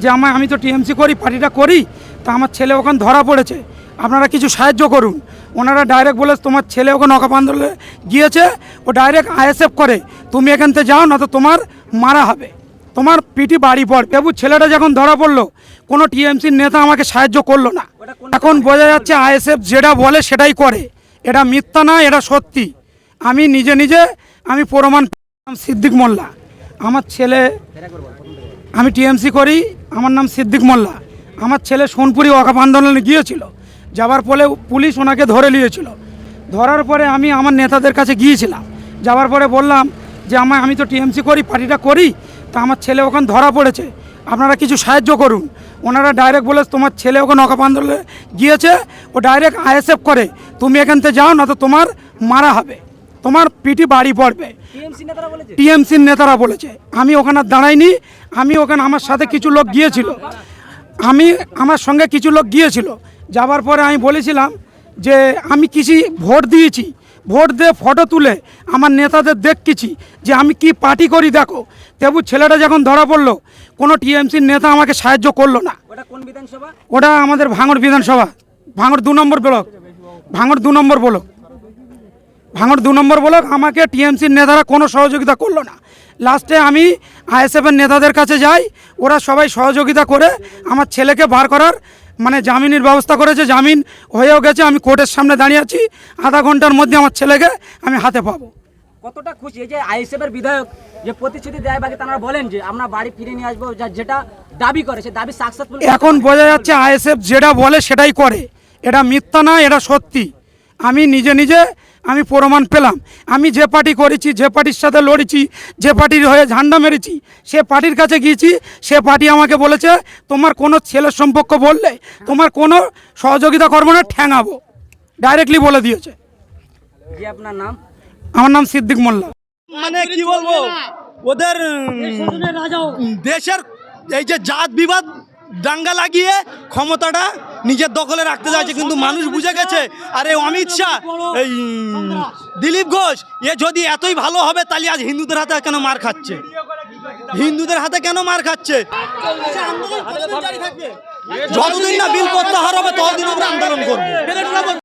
যে আমার আমি তো টিএমসি করি, পার্টিটা করি, তা আমার ছেলে ওখানে ধরা পড়েছে। আপনারা কিছু সাহায্য করুন। ওনারা ডাইরেক্ট বলে, তোমার ছেলে ওখানে অকাপান্দলে গিয়েছে, ও ডাইরেক্ট আইএসএফ করে। তুমি এখান থেকে যাও না তো তোমার মারা হবে। তোমার পিটি বাড়ি পড়। বাবু ছেলেটা যখন ধরা পড়ল, কোনো টিএমসির নেতা আমাকে সাহায্য করল না। এখন বোঝা যাচ্ছে আইএসএফ যেটা বলে সেটাই করে। এটা মিথ্যা না, এটা সত্যি। আমি নিজে নিজে, আমি প্রমাণ সিদ্দিক মোল্লা। আমার ছেলে আমি টিএমসি করি, আমার নাম সিদ্দিক মোল্লা। আমার ছেলে সোনপুরি ওয়াকাফ আন্দোলনে গিয়েছিল। যাওয়ার পরে পুলিশ ওনাকে ধরে নিয়েছিল। ধরার পরে আমি আমার নেতাদের কাছে গিয়েছিলাম। যাওয়ার পরে বললাম যে আমার আমি তো টিএমসি করি, পার্টিটা করি, তা আমার ছেলে ওখানে ধরা পড়েছে। আপনারা কিছু সাহায্য করুন। ওনারা ডাইরেক্ট বলে, তোমার ছেলে ওখানে ওয়াকাফ আন্দোলনে গিয়েছে, ও ডাইরেক্ট আইএসএফ করে। তুমি এখান থেকে যাও, না তো তোমার মারা হবে। তোমার পিটি বাড়ি পড়বে। টিএমসির নেতারা বলেছে? আমি ওখানে দাঁড়াইনি আমি ওখানে আমার সাথে কিছু লোক গিয়েছিল। আমি আমার সঙ্গে কিছু লোক গিয়েছিল। যাবার পরে আমি বলেছিলাম যে আমি কিছু ভোট দিয়েছি। ভোট দিয়ে ফটো তুলে আমার নেতাদের দেখতেছি যে আমি কি পার্টি করি দেখো। তেবু ছেলেটা যখন ধরা পড়ল কোনো টিএমসির নেতা আমাকে সাহায্য করল না। ওটা ওটা আমাদের ভাঙড় বিধানসভা। ভাঙড় দু নম্বর ব্লক। ভাঙড় দু নম্বর ব্লক। ভাঙড় দু নম্বর ব্লক আমাকে টিএমসির নেতারা কোনো সহযোগিতা করল না। লাস্টে আমি আইএসএফের নেতাদের কাছে যাই ওরা সবাই সহযোগিতা করে আমার ছেলেকে বার করার মানে জামিনের ব্যবস্থা করেছে জামিন হয়েও গেছে আমি কোর্টের সামনে দাঁড়িয়ে আছি আধা ঘণ্টার মধ্যে আমার ছেলেকে আমি হাতে পাবো। কতটা খুশি এই যে আইএসএফ এর বিধায়ক যে প্রতিশ্রুতি দেয় বাকি তারা বলেন যে আমরা বাড়ি ফিরে নিয়ে আসব যেটা দাবি করে সে দাবি সাকসেসফুল এখন বোঝা যাচ্ছে আইএসএফ যেটা বলে সেটাই করে। এটা মিথ্যা না এটা সত্যি। আমি নিজে নিজে আমি প্রমাণ পেলাম। আমি যে পার্টি করেছি যে পার্টির সাথে লড়েছি যে পার্টির হয়ে ঝান্ডা মেরেছি সে পার্টির কাছে গিয়েছি সে পার্টি আমাকে বলেছে তোমার কোনো ছেলের সম্পর্ক বললে তোমার কোনো সহযোগিতা করব না ঠ্যাঙাবো ডাইরেক্টলি বলে দিয়েছে। আপনার নাম? আমার নাম সিদ্দিক মোল্লা। মানে কি বলব? ওদের দেশের এই যে জাত বিবাদ দাঙ্গা লাগিয়ে ক্ষমতাটা নিজের দখলে রাখতে চাইছে কিন্তু মানুষ বুঝে গেছে, আরে অমিত শাহ, এই দিলীপ ঘোষ, এ যদি এতই ভালো হবে, তাহলে আজ হিন্দুদের হাতে কেন মার খাচ্ছে? হিন্দুদের হাতে কেন মার খাচ্ছে? যতদিন না বিল প্রত্যাহার হবে, ততদিন আমরা আন্দোলন করব।